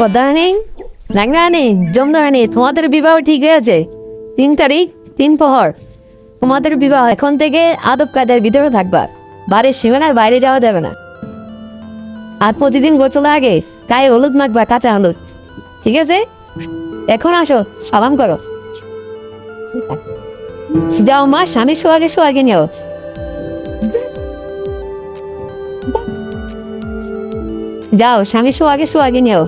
পদ্মারানী ল্যাংরানি জমদারানি তোমাদের বিবাহ ঠিক হয়েছে। তিন তারিখ, তিন প্রহর। তোমাদের বিবাহ এখন থেকে আদব কায়দার ভিতরে থাকবা। বাড়ির সীমানার বাইরে যাওয়া যাবে না। আর প্রতিদিন গোসলের আগে গায়ে হলুদ মাখবা, কাঁচা হলুদ। ঠিক আছে? এখন আসো, সালাম করো। যাও মা, স্বামী সোহাগে সোহাগে নিও যাও, স্বামী সোহাগে সোহাগে নিও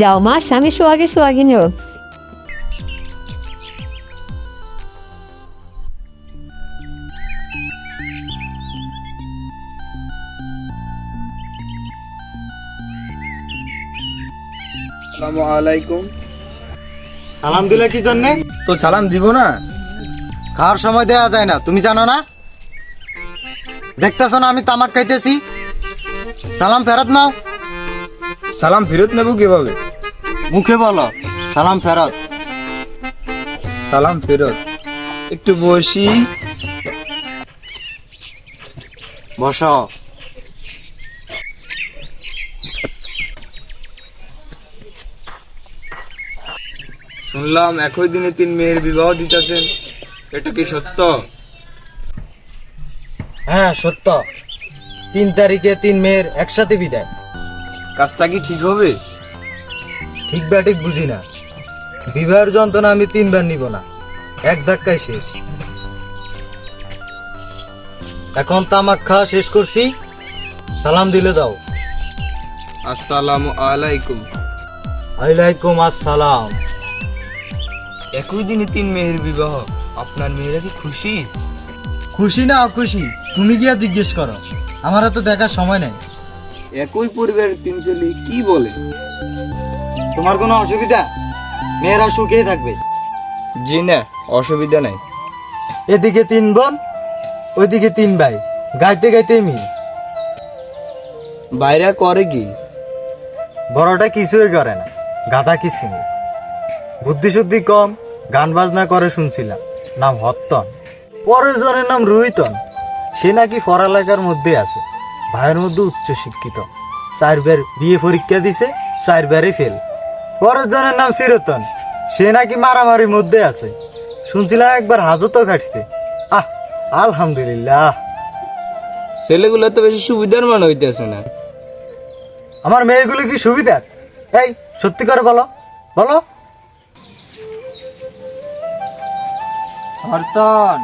যাও মা স্বামী সোহাগে সোহাগে নিও আসসালামু আলাইকুম। সালাম দিলে কি জন্যে? তো সালাম দিব না। খাওয়ার সময় দেওয়া যায় না তুমি জানো না? দেখতেছো না আমি তামাক খাইতেছি? সালাম ফেরত নাও। সালাম ফেরত নেব কীভাবে? মুখে বলো। সালাম ফেরত। সালাম ফেরত। একটু বসি। বসো। শুনলাম একই দিনে তিন মেয়ের বিবাহ দিতেছেন। এটা কি সত্য? হ্যাঁ সত্য। তিন তারিখে তিন মেয়ের একসাথে বিদায়। কাজটা কি ঠিক হবে? ঠিক বা ঠিক বুঝি না। বিবাহের যন্ত্রণা আমি তিনবার নিব না। এক ধাক্কায় শেষ। এখন তামাক খাওয়া শেষ করছি। সালাম দিলে দাও। আসসালামু আলাইকুম। আলাইকুম আসসালাম। একই দিনে তিন মেয়ের বিবাহ। আপনার মেয়েরা কি খুশি? খুশি না অখুশি তুমি গিয়া জিজ্ঞেস করো। আমার তো দেখার সময় নেই। একই পরিবারের তিন ছেলে কি বলে? তোমার কোনো অসুবিধা? মেয়েরা সুখেই থাকবে। জি না অসুবিধা নাই। এদিকে তিন বোন ওইদিকে তিন ভাই। গাইতে গাইতে মিল। বাইরা করে কি? বড়টা কিছুই করে না গাধা কিছু বুদ্ধি শুদ্ধি কম গান বাজনা করে শুনছিলাম নাম হত্তন। পরের জনের নাম রুহিতন সে নাকি পড়ালেখার মধ্যে আছে ভাইয়ের মধ্যে উচ্চ শিক্ষিত চারবার বিয়ে পরীক্ষা দিছে চারবারই ফেল পরের জনের নাম চিরতন সে নাকি মারামারির মধ্যে আছে। শুনছিলাম একবার হাজতও কাটছে আহ আলহামদুলিল্লাহ। ছেলেগুলো তো বেশি সুবিধার মনে হইতেছে না। আমার মেয়েগুলো কি সুবিধা এই সত্যি করে বলো। বলো। হরতন।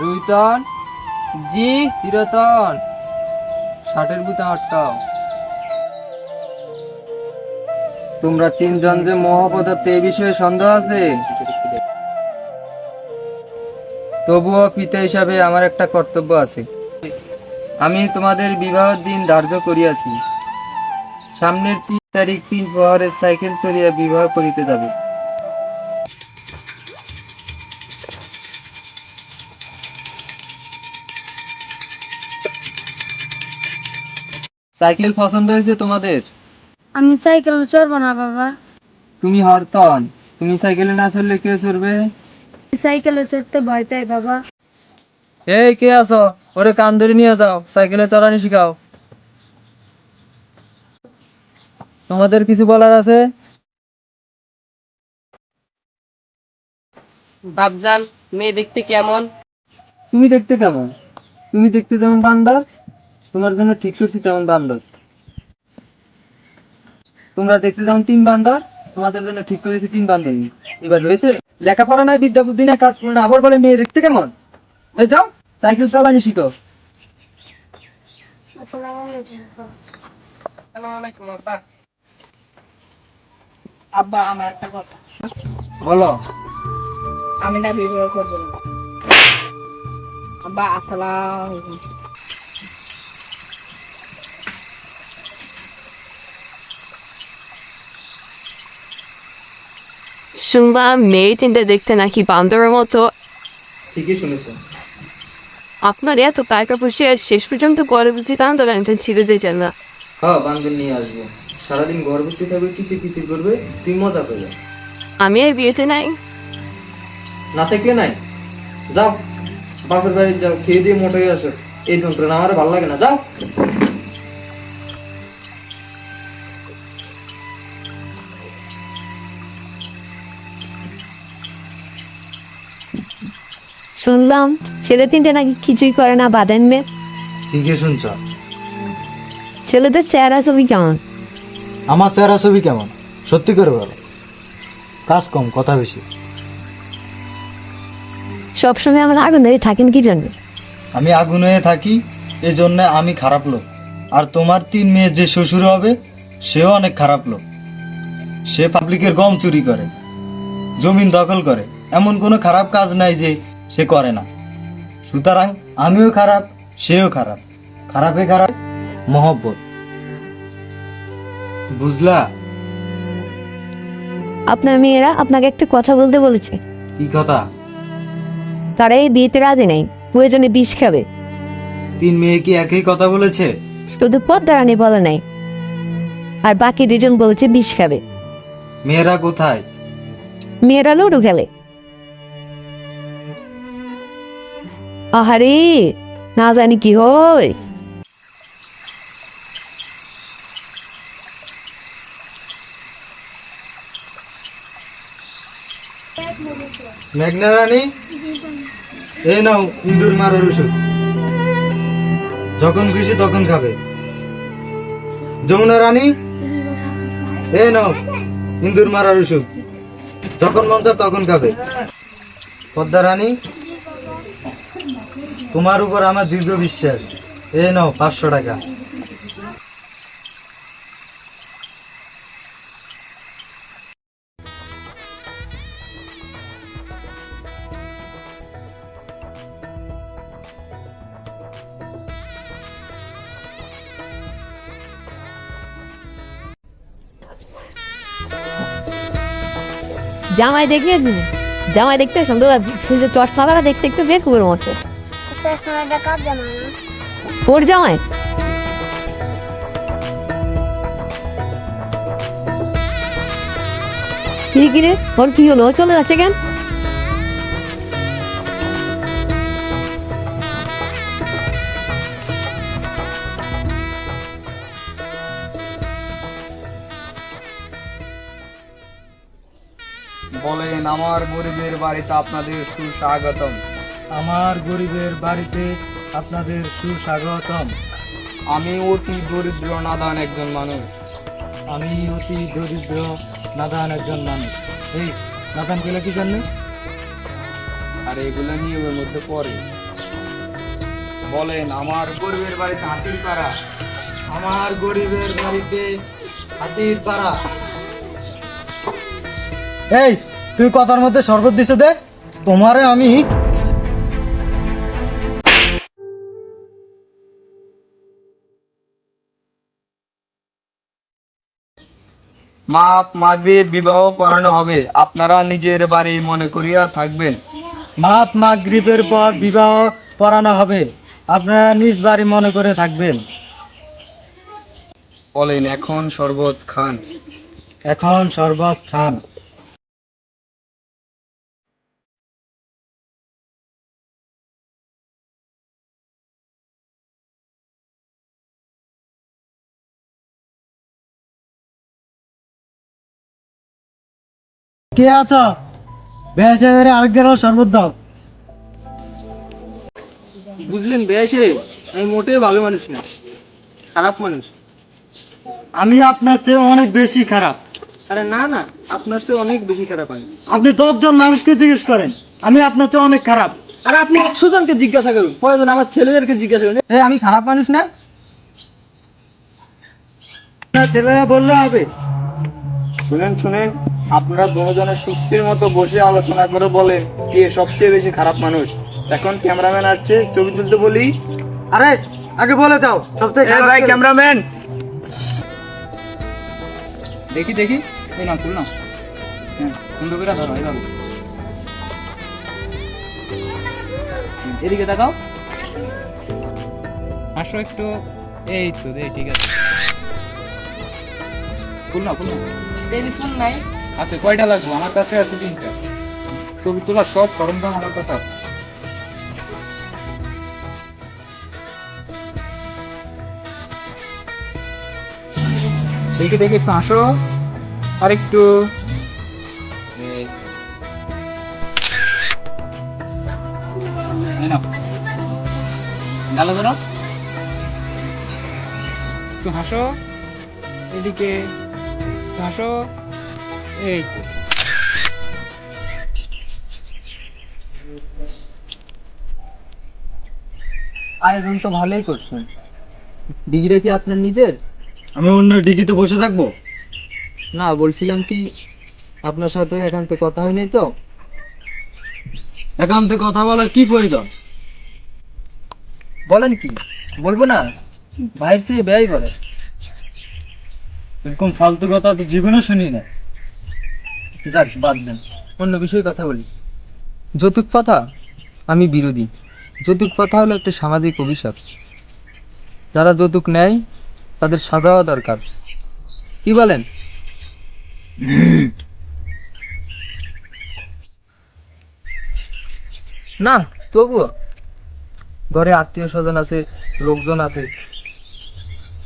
রুইতন। জি চিরতন ষাটের বুতে আটকাও তোমরা তিনজন যে মহাপদার্থ এ বিষয়ে সন্দেহ আছে? তবুও পিতা হিসাবে আমার একটা কর্তব্য আছে। আমি তোমাদের বিবাহের দিন ধার্য করিয়াছি। সামনের তিন তারিখ তিন প্রহরের সাইকেল চড়িয়া বিবাহ করিতে যাবে। সাইকেল পছন্দ হয়েছে তোমাদের? আমি সাইকেল চড়বো না বাবা। তুমি হরতন তুমি সাইকেলে না চললে কে চড়বে? সাইকেলে চড়তে ভয় পাই বাবা। এই কে আছো? ওরে কান ধরে নিয়ে যাও। সাইকেলে চড়ানি শিখাও। তোমাদের কিছু বলার আছে? বাবজান মেয়ে দেখতে কেমন? তুমি দেখতে কেমন? তুমি দেখতে যেমন বান্দর তোমার জন্য ঠিক করছি তেমন বান্দর। তোমরা দেখতে যেমন তিন বান্দর তোমাদের জন্য ঠিক করেছি তিন বান্দর। এবার রয়েছে লেখাপড়া নাই বিদ্যা বুদ্ধি না কাজ করে না আবার বলে মেয়ে দেখতে কেমন? এই যাও সাইকেল চালানি শিখো। আব্বা। আব্বা আমার একটা কথা। বলো। আমি না বিবাহ করব আব্বা আসসালাম শুনলাম মেয়ে তিনটা দেখতে নাকি বান্দরের মতো ঠিকই শুনেছো আপনার এত টাকা পয়সা আর শেষ পর্যন্ত করে বুঝি বান্দর আনতেন ছিল যে জানা হ্যাঁ বান্দর নিয়ে আসব সারাদিন ঘর ভর্তি থাকবে কিচির কিচির করবে তুই মজা আমি আর বিয়েতে নাই না থাকলে নাই যাও বাপের বাড়ি যাও খেয়ে দিয়ে মোটা হয়ে আসো এই যন্ত্রণা আমার ভালো লাগে না যাও শুনলাম ছেলে তিনটে নাকি কিছুই করে না বাদেন মেয়ে ঠিকই শুনছ। ছেলেদের চেহারা ছবি কেমন? আমার চেহারা ছবি কেমন? সত্যি করে বলো। কাজ কম কথা বেশি। সবসময় আমার আগুন ধরে থাকেন কি জন্য? আমি আগুন হয়ে থাকি এই জন্য আমি খারাপ লোক। আর তোমার তিন মেয়ে যে শ্বশুর হবে সেও অনেক খারাপ লোক। সে পাবলিকের গম চুরি করে জমিন দখল করে। এমন কোনো খারাপ কাজ নাই যে সে করে না। সুতরাং আমিও খারাপ সেও খারাপ। খারাপে খারাপ মহব্বত। বুঝলা? আপনার মেয়েরা আপনাকে একটা কথা বলতে বলেছে। কি কথা? তারা এই বিয়েতে রাজি নেই প্রয়োজনে বিষ খাবে। তিন মেয়ে কি একই কথা বলেছে? শুধু পদ্মারানি বলে নাই। আর বাকি দুজন বলেছে বিষ খাবে। মেয়েরা কোথায়? মেয়েরা লুডো খেলে। আহারে, না জানি কি হয়। মেঘনা রানী? এই নাও, ইন্দুর মারার ওষুধ। যখন খুশি তখন খাবে। যমুনা রানী? এই নাও, ইন্দুর মারার ওষুধ। যখন মন তখন খাবে। পদ্মা রানী? তোমার উপর আমার দীর্ঘ বিশ্বাস। এ নাও, পাঁচশো টাকা। জামাই দেখে জামাই দেখতে সুন্দর চশমাটা দেখতে একটু বেশ ওর জামাই কি কি রে? ওর কি হলো? চলে যাচ্ছে কেন? বলেন, আমার গরিবের বাড়িতে আপনাদের সুস্বাগতম। আমার গরিবের বাড়িতে আপনাদের সুস্বাগতম। আমি অতি দরিদ্র নাদান একজন মানুষ। আমি অতি দরিদ্র নাদান একজন মানুষ। এই নাদান পেলে কি জন্য আর এগুলো নিয়মের মধ্যে পড়ে। বলেন আমার গরিবের বাড়িতে হাতির পাড়া? আমার গরিবের বাড়িতে হাতির পাড়া। এই তুই কথার মধ্যে শরবত দিছে দে। তোমারে আমি মাপ মাগবে বিবাহ করানো হবে। আপনারা নিজের বাড়ি মনে করিয়া থাকবেন। মাপ মাগরিবের পর বিবাহ পড়ানো হবে। আপনারা নিজ বাড়ি মনে করে থাকবেন। বলেন এখন শরবত খান। এখন শরবত খান। কে আছো? বেশ এবারে আরেক গেল শরবত দাও বুঝলেন বেশে আমি মোটেই ভালো মানুষ না খারাপ মানুষ। আমি আপনার চেয়ে অনেক বেশি খারাপ। আরে না না আপনার চেয়ে অনেক বেশি খারাপ আমি। আপনি দশজন মানুষকে জিজ্ঞেস করেন আমি আপনার চেয়ে অনেক খারাপ। আর আপনি একশো জনকে জিজ্ঞাসা করুন প্রয়োজন আমার ছেলেদেরকে জিজ্ঞাসা করুন। এই আমি খারাপ মানুষ না? না ছেলেরা বললে হবে। শুনেন শুনেন। আপনারা দুজনের সুস্থির মতো বসে আলোচনা করে বলেন কে সবচেয়ে বেশি খারাপ মানুষ। এখন ক্যামেরাম্যান আসছে ছবি তুলতে বলি। আরে আগে বলে যাও সবচেয়ে খারাপ ভাই ক্যামেরাম্যান। দেখি দেখি। এই না তুল না হ্যাঁ সুন্দর করে ধরো এইভাবে এদিকে দেখাও। আসো একটু। এই তো ঠিক আছে। ফুল না না টেলিফোন নাই। আছে কয়টা লাগবে? আমার কাছে আছে তিনটা। ছবি তোলা সব সরঞ্জাম আমার কাছে আছে। দেখে দেখে একটু আসো। আর একটু একটু হাসো। এদিকে হাসো। এই তো। আয়োজন তো ভালোই করছেন। ডিগ্রি কি আপনার নিজের? আমি অন্য ডিগিতে বসে থাকব? না বলছিলাম কি আপনার সাথে একান্ত কথা হয়নি তো? একান্তে কথা বলার কি প্রয়োজন? বলেন কি বলব না? ভাইয়ের চেয়ে ব্যয় করে। এরকম ফালতু কথা তো জীবনে শুনি না। যাক, বাদ দেন। অন্য বিষয়ে কথা বলি। যৌতুক প্রথা, আমি বিরোধী। যৌতুক প্রথা হলো একটা সামাজিক অভিশাপ। যারা যৌতুক নেয়, তাদের সাজা দরকার। কি বলেন? না, তবুও। ঘরে আত্মীয় স্বজন আছে, লোকজন আছে।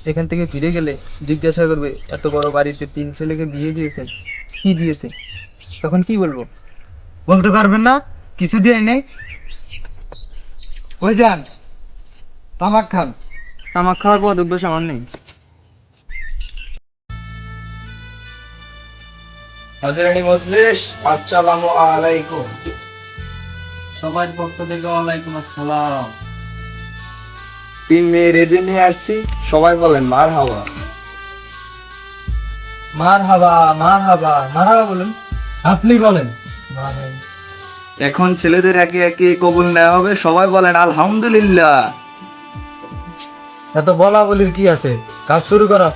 এখান থেকে ফিরে গেলে জিজ্ঞাসা করবে, এত বড় বাড়িতে তিন ছেলেকে বিয়ে দিয়েছেন? কি দিয়েছে তখন কি বলব? বলতে পারবেন না কিছু দিয়ে নেই। ওই যান তামাক খান। তামাক খাওয়ার পর অভ্যাস আমার নেই। হাজিরানি মজলিস আসসালামু আলাইকুম। সবার পক্ষ থেকে ওয়ালাইকুম আসসালাম। তিন মেয়ে রেজে নিয়ে আসছি সবাই বলেন মার হাওয়া মার হাবা মার হাবা মার হাবা বলুন। আপনি বলেন। এখন ছেলেদের একে একে কবুল নেওয়া হবে সবাই বলেন আলহামদুলিল্লাহ। এত বলা বলির কি আছে? কাজ শুরু করো।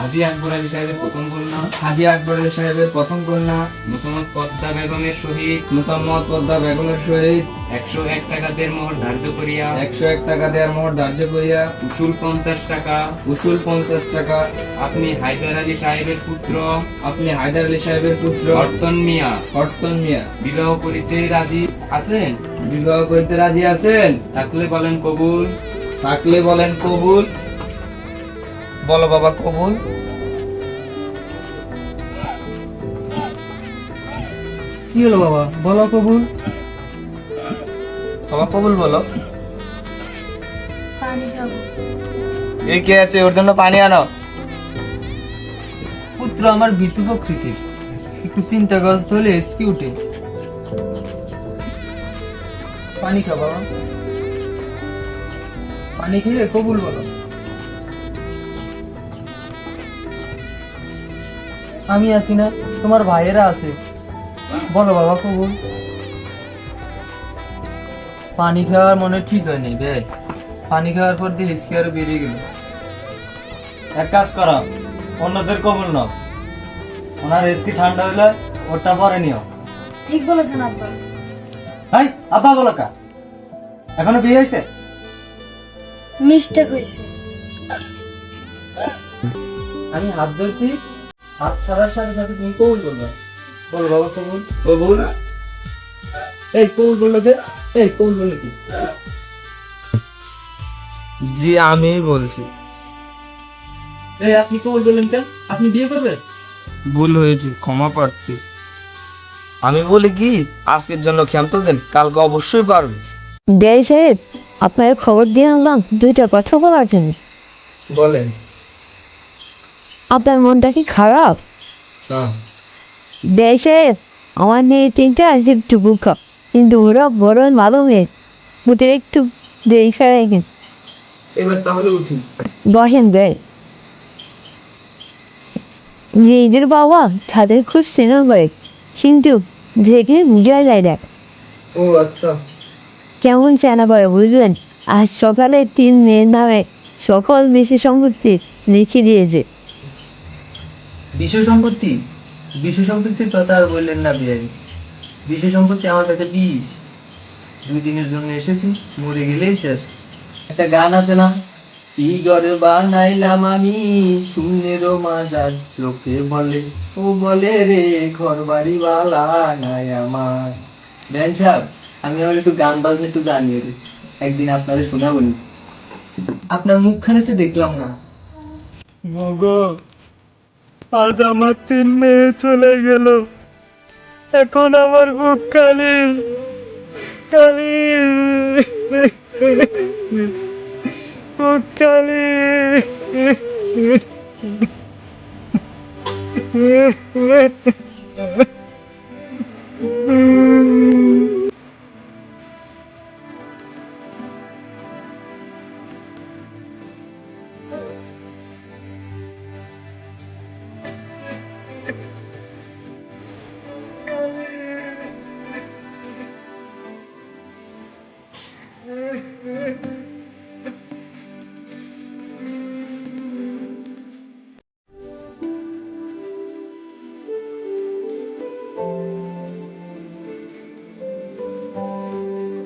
হাজি আকবর আলী সাহেবের প্রথম কন্যা হাজি আকবর আলী সাহেবের প্রথম কন্যা মোসাম্মদ পদ্মা বেগমের সহিত মুসাম্মদ পদ্মা বেগমের সহিত একশো এক টাকা দেড় মোহর ধার্য করিয়া একশো এক টাকা দেওয়ার মোহর ধার্য করিয়া উসুল পঞ্চাশ টাকা উসুল পঞ্চাশ টাকা। আপনি হায়দার আলী সাহেবের পুত্র আপনি হায়দার আলী সাহেবের পুত্র। অর্তন মিয়া। হরতন মিয়া। বিবাহ করিতে রাজি আছেন? বিবাহ করতে রাজি আছেন? থাকলে বলেন কবুল। থাকলে বলেন কবুল। বলো বাবা কবুল। কি হলো বাবা? বলো কবুল। বাবা কবুল বলো। পানি খাব। এ কে আছে? ওর জন্য পানি আনো। পুত্র আমার বিতু প্রকৃতির। একটু চিন্তাগ্রস্ত হলে এসকি উঠে। পানি খা বাবা। পানি খেয়ে কবুল বলো। আমি আছি না তোমার ভাইয়েরা আছে। বলো বাবা কবুল। পানি খাওয়ার মনে ঠিক হয়নি ভাই পানি খাওয়ার পর দিয়ে হিসকি আরও বেরিয়ে গেল। এক কাজ করো অন্যদের কবুল নাও। ওনার এসকি ঠান্ডা হইলে ওটা পরে নিও। ঠিক বলেছেন আব্বা। হাই আব্বা বলো কা। এখনও বিয়ে হয়েছে মিস্টেক হয়েছে আমি হাত ধরছি। হাত ছাড়ার সাথে সাথে তুমি কবুল বলবে বলো বাবা কবুল কবুল এই কবুল বলল কে এই কবুল বলল কি? জি আমি বলছি। এই আপনি কবুল বললেন কেন? আপনি বিয়ে করবেন? ভুল হয়েছে ক্ষমা প্রার্থী। আমি বলি কি আজকের জন্য ক্ষান্ত দেন কালকে অবশ্যই পারবে। দেয় সাহেব আপনাকে খবর দিয়ে আনলাম দুইটা কথা বলার জন্য। বলেন। আপনার মনটা কি খারাপ? সাহেব আমার মেয়ে তিনটা আছে একটু বুক কিন্তু ওরা বড় ভালো মেয়ে। ওদের একটু দেখে রাখেন এবার তাহলে উঠি। বসেন বের মেয়েদের বাবা তাদের খুব স্নেহ করে। কিন্তু দেখে বুঝা যায় দেখ ও আচ্ছা। কেমন চেনা পড়ে বুঝলেন? আজ সকালে তিন মেয়ের নামে সকল বেশি সম্পত্তি লিখে দিয়েছে। বিশ্ব সম্পত্তি বিশ্ব সম্পত্তির কথা আর বললেন না বিহারি। বিশ্ব সম্পত্তি আমার কাছে বিষ। দুই দিনের জন্য এসেছি, মরে গেলেই শেষ। একটা গান আছে না? ঘর বানাইলাম আমি শূন্যেরও মাজার লোকে বলে। ও বলে রে ঘর বাড়ি বালা নাই আমার। দেন সাহেব, আমি আমার একটু গান বাজনা একটু জানিয়ে রে একদিন আপনারে শোনাবো নি। আপনার মুখখানে তো দেখলাম না। মগো আজ আমার তিন মেয়ে চলে গেল। এখন আমার খুব কালিল কালিল কালি কালিল Mm-hmm.